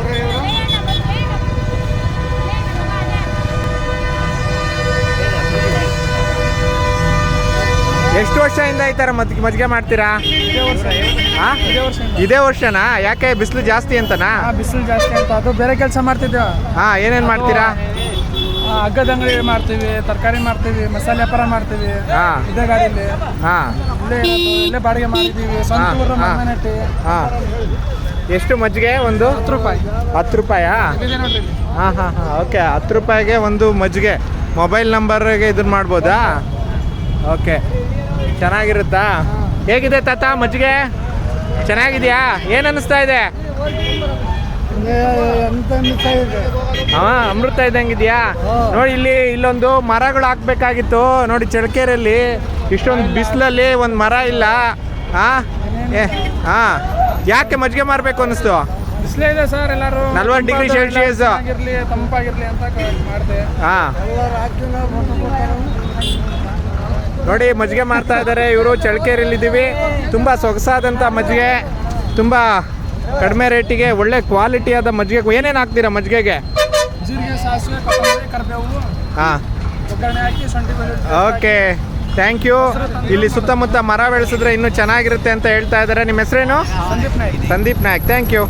ಅವರು ಇವರು? ಎಷ್ಟು ವರ್ಷದಿಂದ ಈ ಥರ ಮದ್ ಮಜ್ಜಿಗೆ ಮಾಡ್ತೀರಾ? ಆ? ಇದೇ ವರ್ಷನಾ? ಯಾಕೆ ಬಿಸಿಲು ಜಾಸ್ತಿ ಅಂತನಾ? ಬಿಸಿಲು ಜಾಸ್ತಿ ಅಂತ. ಅದು ಬೇರೆ ಕೆಲಸ ಮಾಡ್ತಿದ್ದೇವೆ. ಹಾ ಏನೇನ್ ಮಾಡ್ತೀರಾ? ಆ, ಹಗ್ಗದ ಅಂಗಡಿ ಮಾಡ್ತೀವಿ ತರಕಾರಿ ಮಾಡ್ತೀವಿ ಮಸಾಲೆ ವ್ಯಾಪಾರ ಮಾಡ್ತೀವಿ. ಹಾ. ಇದೇ ಗಾಡಿಯಲ್ಲಿ ಹಾ. ಇಲ್ಲೇ ಇರೋದು, ಇಲ್ಲೇ ಬಾಡಿಗೆ ಮಾಡಿದ್ದೀವಿ. ಸ್ವಂತ ಹಾ, ಊರು ಹಾ. ಮನೆಟ್ಟಿ ಹಾ. ಎಷ್ಟು ಮಜ್ಜಿಗೆ? ಒಂದು? ಹತ್ತು ರೂಪಾಯಿ. ಹತ್ತು ರೂಪಾಯಾ. ಹಾಂ ಹಾಂ ಹಾಂ. ಓಕೆ ಹತ್ತು ರೂಪಾಯಿಗೆ ಒಂದು ಮಜ್ಜಿಗೆ. ಮೊಬೈಲ್ ನಂಬರ್ಗೆ ಇದನ್ನ ಮಾಡ್ಬೋದಾ? ಓಕೆ ಚೆನ್ನಾಗಿರುತ್ತಾ? ಹೇಗಿದೆ ತಾತ ಮಜ್ಜಿಗೆ? ಚೆನ್ನಾಗಿದೆಯಾ? ಏನು ಅನ್ನಿಸ್ತಾ ಇದೆ? ಹಾಂ ಅಮೃತ ಇದ್ದಂಗಿದೆಯಾ? ನೋಡಿ ಇಲ್ಲಿ ಇಲ್ಲೊಂದು ಮರಗಳು ಹಾಕ್ಬೇಕಾಗಿತ್ತು. ನೋಡಿ ಚಳಕೆರೆಯಲ್ಲಿ ಇಷ್ಟೊಂದು ಬಿಸಿಲಲ್ಲಿ ಒಂದು ಮರ ಇಲ್ಲ. ಹಾಂ? ಏ ಹಾಂ ಯಾಕೆ ಮಜ್ಜಿಗೆ ಮಾರಬೇಕು ಅನಿಸ್ತು ಬಿಸಿಲೇ ಇದೆ ಸರ್ ಎಲ್ಲರೂ 40 ಡಿಗ್ರಿ ಸೆಲ್ಸಿಯಸ್. ಆಗಿರ್ಲಿ ತಂಪಾಗಿರ್ಲಿ ಅಂತ ಮಾಡಿದೆ. ಹಾಂ. ನೋಡಿ ಮಜ್ಜಿಗೆ ಮಾಡ್ತಾ ಇದ್ದಾರೆ ಇವರು ಚಳ್ಳಕೆರೆಯಲ್ಲಿದ್ದೀವಿ ತುಂಬ ಸೊಗಸಾದಂಥ ಮಜ್ಜಿಗೆ ತುಂಬ ಕಡಿಮೆ ರೇಟಿಗೆ ಒಳ್ಳೆ ಕ್ವಾಲಿಟಿಯಾದ ಮಜ್ಜಿಗೆ. ಏನೇನು ಹಾಕ್ತೀರಾ ಮಜ್ಜಿಗೆಗೆ? ಜೀರಿಗೆ ಸಾಸಿವೆ ಕೊತ್ತಂಬರಿ ಕರಿಬೇವು ಹಾಂ. ಒಗ್ಗರಣೆ ಹಾಕಿ ಶುಂಠಿ ಬೆಳ್ಳುಳ್ಳಿ. ಓಕೆ. ಥ್ಯಾಂಕ್ ಯು ಇಲ್ಲಿ ಸುತ್ತಮುತ್ತ ಮರ ಬೆಳೆಸಿದ್ರೆ ಇನ್ನೂ ಚೆನ್ನಾಗಿರುತ್ತೆ ಅಂತ ಹೇಳ್ತಾ ಇದ್ದಾರೆ. ನಿಮ್ಮ ಹೆಸರೇನು? ಸಂದೀಪ್ ನಾಯ್ಕ್. ಸಂದೀಪ್ ನಾಯಕ್. Thank you